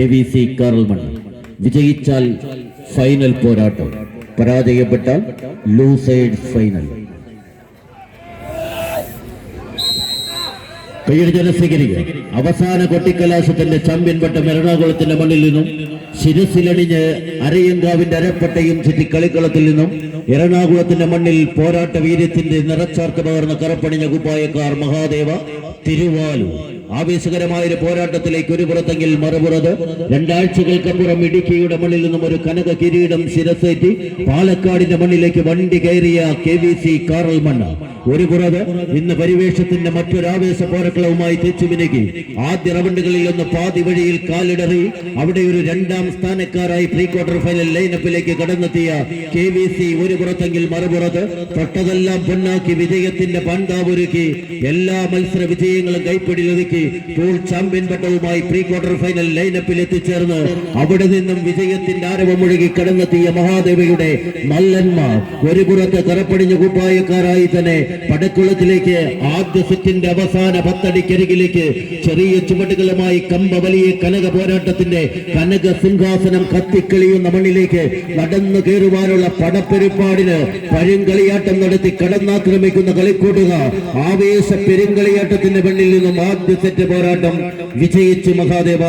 K V C കാറൽമൺ വിജയിച്ചാൽ final പോരാട്ടം. പരാജയപ്പെട്ടാൽ ലൂസൈഡ് ഫൈനൽ കയ്യടിച്ചനെ ജനസ്വീകരിക്കുക അവസാന കൊട്ടിക്കലാശത്തിന്റെ ചാമ്പ്യൻപെട്ട എറണാകുളത്തിന്റെ മണ്ണിൽ നിന്നും ശിരസിലണിഞ്ഞ് അരയങ്കാവിന്റെ അരപ്പട്ടയും ചുറ്റി കളിക്കളത്തിൽ നിന്നും എറണാകുളത്തിന്റെ മണ്ണിൽ പോരാട്ട വീര്യത്തിന്റെ നിറച്ചാർത്ത് പകർന്ന കറപ്പണിഞ്ഞ കുപ്പായക്കാർ മഹാദേവ തിരുവാലു ആവേശകരമായ ഒരു പോരാട്ടത്തിലേക്ക് ഒരു പുറത്തെങ്കിൽ മറുപുറത്ത് രണ്ടാഴ്ചകൾക്കപ്പുറം ഇടുക്കിയുടെ മണ്ണിൽ നിന്നും ഒരു കനക കിരീടം ശിരസേറ്റി പാലക്കാടിന്റെ മണ്ണിലേക്ക് വണ്ടി കയറിയ K V C Karalmanna ഒരു കുറവ് ഇന്ന് പരിവേഷത്തിന്റെ മറ്റൊരാവേശ പോരക്കളവുമായി തെച്ചുമിനുകി. ആദ്യ റൗണ്ടുകളിൽ ഒന്ന് പാതി വഴിയിൽ കാലിടറി അവിടെ ഒരു രണ്ടാം സ്ഥാനക്കാരായി പ്രീ ക്വാർട്ടർ ഫൈനൽ ലൈനപ്പിലേക്ക് കടന്നെത്തിയ കെ വി സി ഒരു പുറത്തെങ്കിൽ മറുപുറത്ത് തൊട്ടതെല്ലാം പൊന്നാക്കി വിജയത്തിന്റെ പണ്ടാവൊരുക്കി എല്ലാ മത്സര വിജയങ്ങളും കൈപ്പിടിയിലൊതുക്കി പൂൾ ചാമ്പ്യൻ പട്ടവുമായി പ്രീ ക്വാർട്ടർ ഫൈനൽ ലൈനപ്പിൽ എത്തിച്ചേർന്ന് അവിടെ നിന്നും വിജയത്തിന്റെ ആരവമൊഴുകി കടന്നെത്തിയ മഹാദേവിയുടെ മല്ലന്മാർ. ഒരു പുറത്ത് കറപ്പടിഞ്ഞ കുപ്പായക്കാരായി തന്നെ പടക്കുളത്തിലേക്ക് ആദ്യ സെറ്റിന്റെ അവസാന പത്തടിക്കരികിലേക്ക് ചെറിയ ചുവടുകളുമായി കമ്പ വലിയ കനക പോരാട്ടത്തിന്റെ കനക സിംഹാസനം കത്തിക്കളിയുന്ന മണ്ണിലേക്ക് നടന്നു കയറുവാനുള്ള പടപ്പെരുപ്പാടിന് പഴങ്കളിയാട്ടം നടത്തി കടന്നാക്രമിക്കുന്ന കളിക്കൂട്ടുക ആവേശ പെരുങ്കളിയാട്ടത്തിന്റെ മണ്ണിൽ നിന്നും ആദ്യ സെറ്റ് പോരാട്ടം വിജയിച്ചു മഹാദേവ